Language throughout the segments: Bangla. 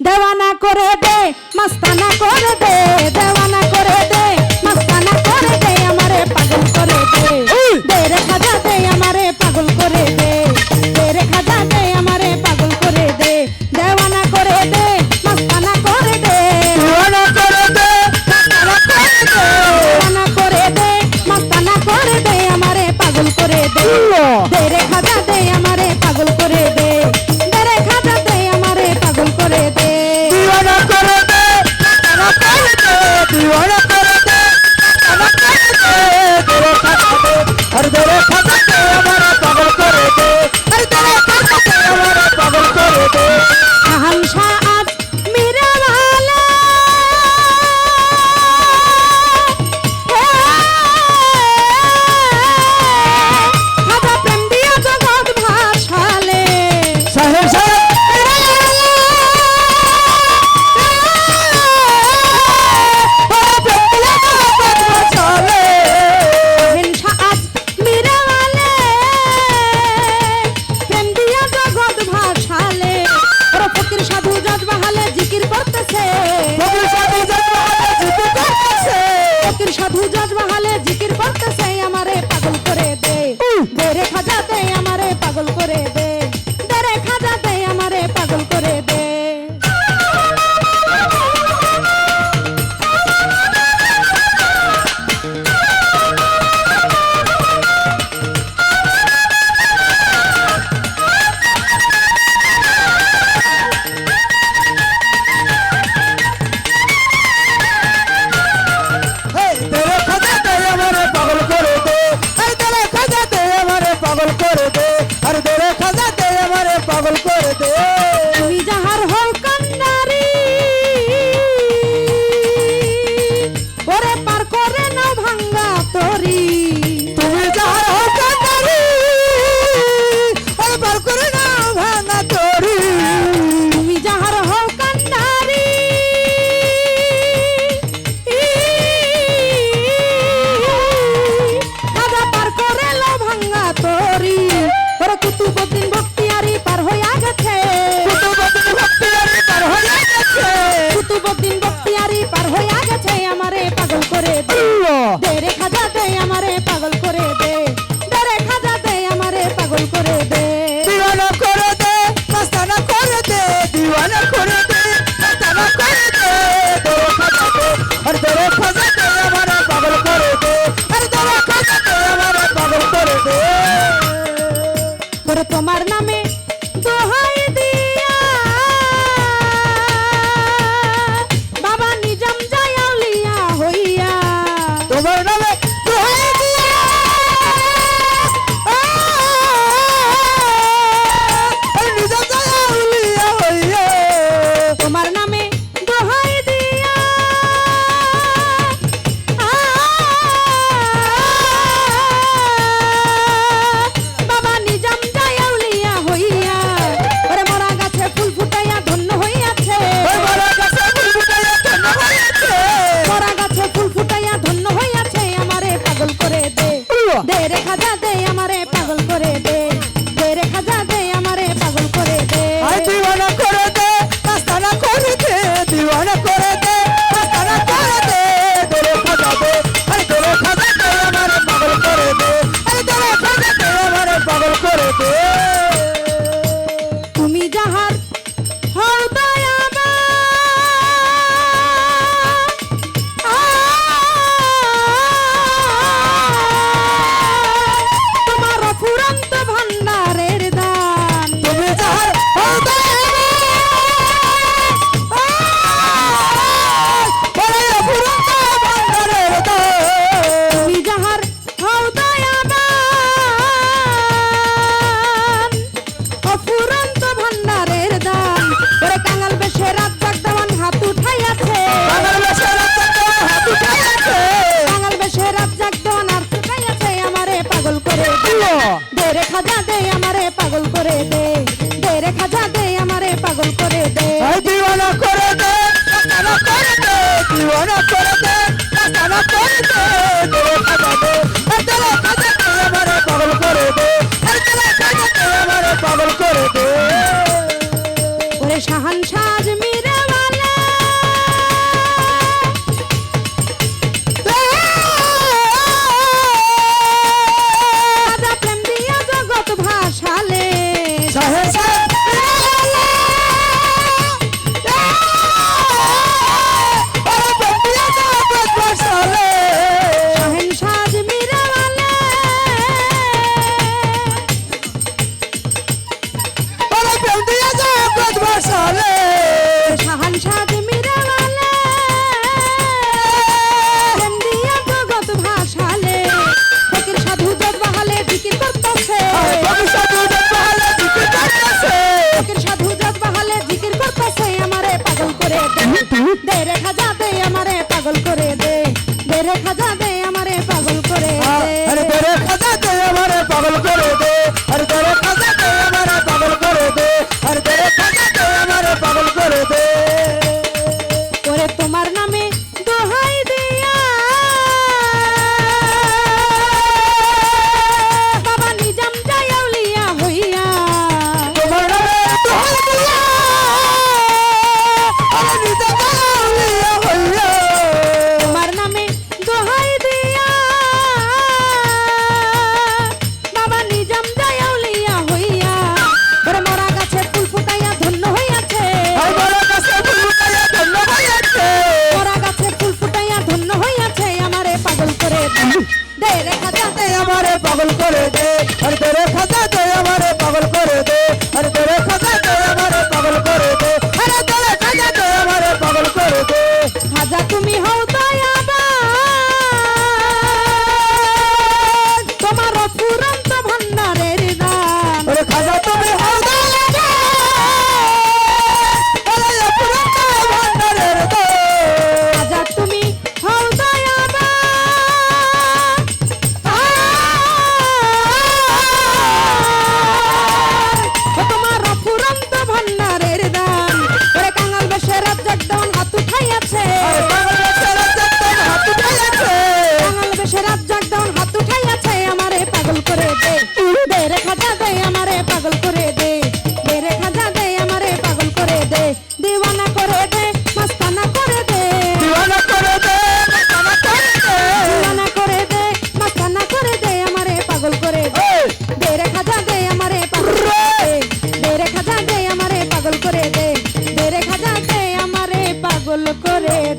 দেওয়ানা করে দে মাস্তানা করে দে দেওয়ানা মহলে জিকির করতেছে আমার রে খাজা দে আমারে পাগল করে দে। দে রে খাজা দে আমারে পাগল করে দে। দিওয়ানা করে দে পাগল করে দে। দিওয়ানা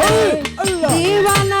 दे दीवाना